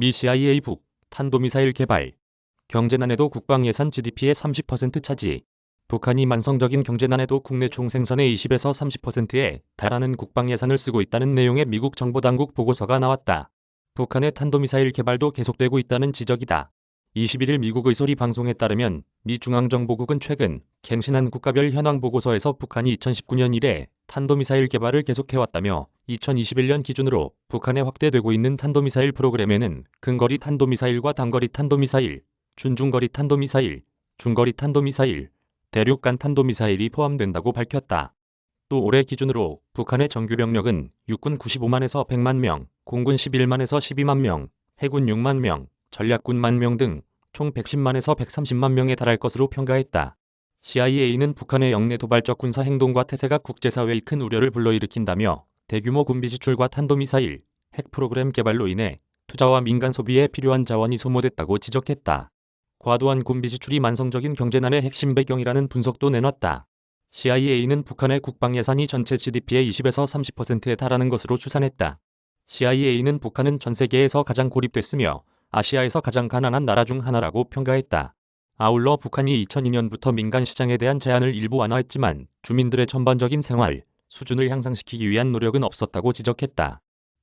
미 CIA 북 탄도미사일 개발 경제난에도 국방 예산 GDP의 30% 차지 북한이 만성적인 경제난에도 국내 총생산의 20에서 30%에 달하는 국방 예산을 쓰고 있다는 내용의 미국 정보당국 보고서가 나왔다. 북한의 탄도미사일 개발도 계속되고 있다는 지적이다. 21일 미국 의 소리 방송에 따르면 미 중앙정보국은 최근 갱신한 국가별 현황 보고서에서 북한이 2019년 이래 탄도미사일 개발을 계속해왔다며 2021년 기준으로 북한에 확대되고 있는 탄도미사일 프로그램에는 근거리 탄도미사일과 단거리 탄도미사일, 준중거리 탄도미사일, 중거리 탄도미사일, 대륙간 탄도미사일이 포함된다고 밝혔다. 또 올해 기준으로 북한의 정규 병력은 육군 95만에서 100만 명, 공군 11만에서 12만 명, 해군 6만 명, 전략군 만명 등 총 110만에서 130만 명에 달할 것으로 평가했다. CIA는 북한의 영내 도발적 군사 행동과 태세가 국제사회의 큰 우려를 불러일으킨다며 대규모 군비 지출과 탄도미사일, 핵 프로그램 개발로 인해 투자와 민간 소비에 필요한 자원이 소모됐다고 지적했다. 과도한 군비 지출이 만성적인 경제난의 핵심 배경이라는 분석도 내놨다. CIA는 북한의 국방 예산이 전체 GDP의 20에서 30%에 달하는 것으로 추산했다. CIA는 북한은 전 세계에서 가장 고립됐으며 아시아에서 가장 가난한 나라 중 하나라고 평가했다. 아울러 북한이 2002년부터 민간 시장에 대한 제한을 일부 완화했지만 주민들의 전반적인 생활 수준을 향상시키기 위한 노력은 없었다고 지적했다.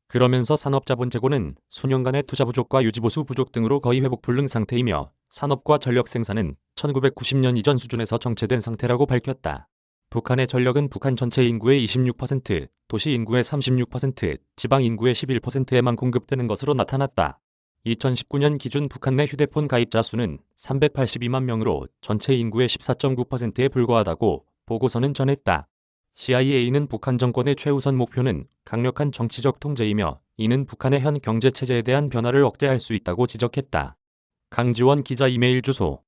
그러면서 산업자본 재고는 수년간의 투자 부족과 유지보수 부족 등으로 거의 회복 불능 상태이며 산업과 전력 생산은 1990년 이전 수준에서 정체된 상태라고 밝혔다. 북한의 전력은 북한 전체 인구의 26%, 도시 인구의 36%, 지방 인구의 11%에만 공급되는 것으로 나타났다. 2019년 기준 북한 내 휴대폰 가입자 수는 382만 명으로 전체 인구의 14.9%에 불과하다고 보고서는 전했다. CIA는 북한 정권의 최우선 목표는 강력한 정치적 통제이며 이는 북한의 현 경제 체제에 대한 변화를 억제할 수 있다고 지적했다. 강지원 기자 이메일 주소